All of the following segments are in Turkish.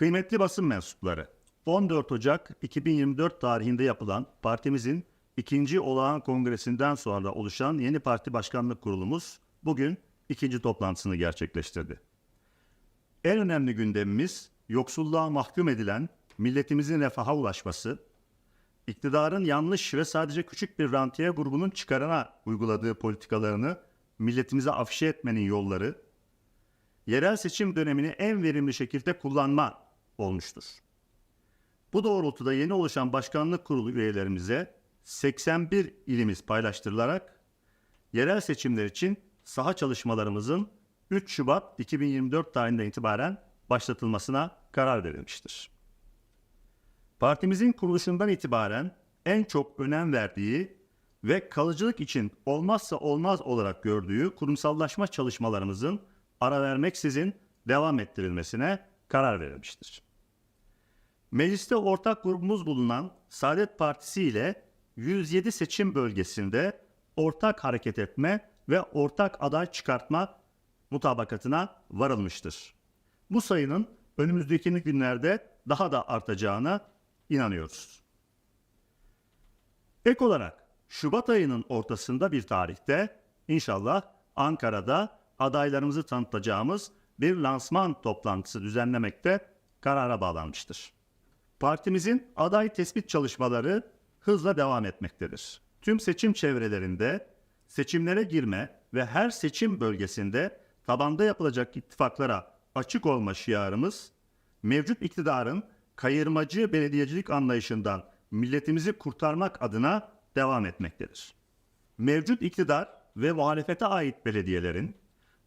Kıymetli basın mensupları, 14 Ocak 2024 tarihinde yapılan partimizin ikinci olağan kongresinden sonra oluşan yeni parti başkanlık kurulumuz bugün ikinci toplantısını gerçekleştirdi. En önemli gündemimiz yoksulluğa mahkum edilen milletimizin refaha ulaşması, iktidarın yanlış ve sadece küçük bir rantiye grubunun çıkarına uyguladığı politikalarını milletimize afişe etmenin yolları, yerel seçim dönemini en verimli şekilde kullanma olmuştur. Bu doğrultuda yeni oluşan başkanlık kurulu üyelerimize 81 ilimiz paylaştırılarak yerel seçimler için saha çalışmalarımızın 3 Şubat 2024 tarihinden itibaren başlatılmasına karar verilmiştir. Partimizin kuruluşundan itibaren en çok önem verdiği ve kalıcılık için olmazsa olmaz olarak gördüğü kurumsallaşma çalışmalarımızın ara vermeksizin devam ettirilmesine karar verilmiştir. Mecliste ortak grubumuz bulunan Saadet Partisi ile 107 seçim bölgesinde ortak hareket etme ve ortak aday çıkartma mutabakatına varılmıştır. Bu sayının önümüzdeki günlerde daha da artacağına inanıyoruz. Ek olarak Şubat ayının ortasında bir tarihte inşallah Ankara'da adaylarımızı tanıtacağımız bir lansman toplantısı düzenlemekte karara bağlanmıştır. Partimizin aday tespit çalışmaları hızla devam etmektedir. Tüm seçim çevrelerinde seçimlere girme ve her seçim bölgesinde tabanda yapılacak ittifaklara açık olma şiarımız mevcut iktidarın kayırmacı belediyecilik anlayışından milletimizi kurtarmak adına devam etmektedir. Mevcut iktidar ve muhalefete ait belediyelerin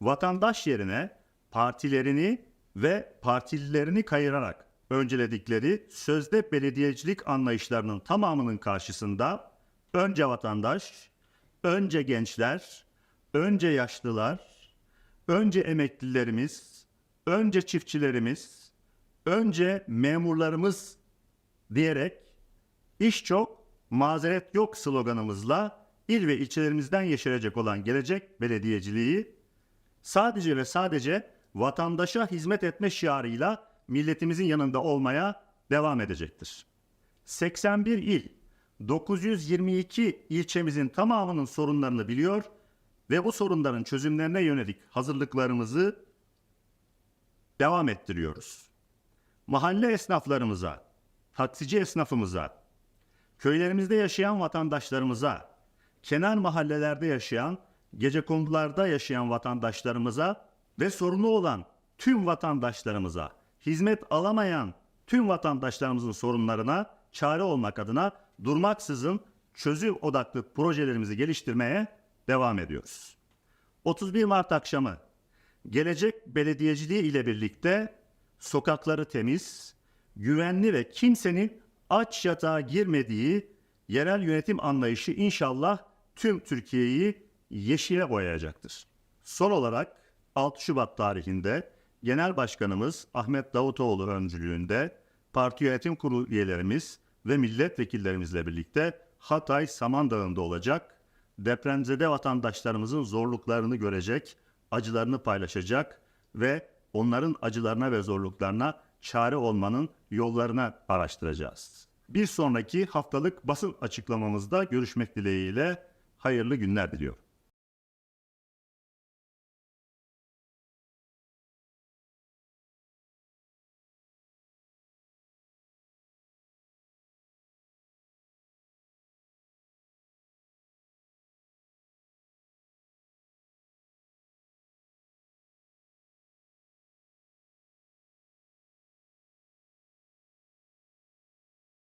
vatandaş yerine partilerini ve partililerini kayırarak önceledikleri sözde belediyecilik anlayışlarının tamamının karşısında önce vatandaş, önce gençler, önce yaşlılar, önce emeklilerimiz, önce çiftçilerimiz, önce memurlarımız diyerek iş çok, mazeret yok sloganımızla il ve ilçelerimizden yeşerecek olan gelecek belediyeciliği sadece ve sadece vatandaşa hizmet etme şiarıyla milletimizin yanında olmaya devam edecektir. 81 il, 922 ilçemizin tamamının sorunlarını biliyor ve bu sorunların çözümlerine yönelik hazırlıklarımızı devam ettiriyoruz. Mahalle esnaflarımıza, taksici esnafımıza, köylerimizde yaşayan vatandaşlarımıza, kenar mahallelerde yaşayan, gecekondularda yaşayan vatandaşlarımıza ve sorunu olan tüm vatandaşlarımıza, hizmet alamayan tüm vatandaşlarımızın sorunlarına çare olmak adına durmaksızın çözüm odaklı projelerimizi geliştirmeye devam ediyoruz. 31 Mart akşamı gelecek belediyeciliği ile birlikte sokakları temiz, güvenli ve kimsenin aç yatağa girmediği yerel yönetim anlayışı inşallah tüm Türkiye'yi yeşile boyayacaktır. Son olarak 6 Şubat tarihinde Genel Başkanımız Ahmet Davutoğlu öncülüğünde parti yönetim kurulu üyelerimiz ve milletvekillerimizle birlikte Hatay Samandağı'nda olacak, depremzede vatandaşlarımızın zorluklarını görecek, acılarını paylaşacak ve onların acılarına ve zorluklarına çare olmanın yollarına araştıracağız. Bir sonraki haftalık basın açıklamamızda görüşmek dileğiyle hayırlı günler diliyorum.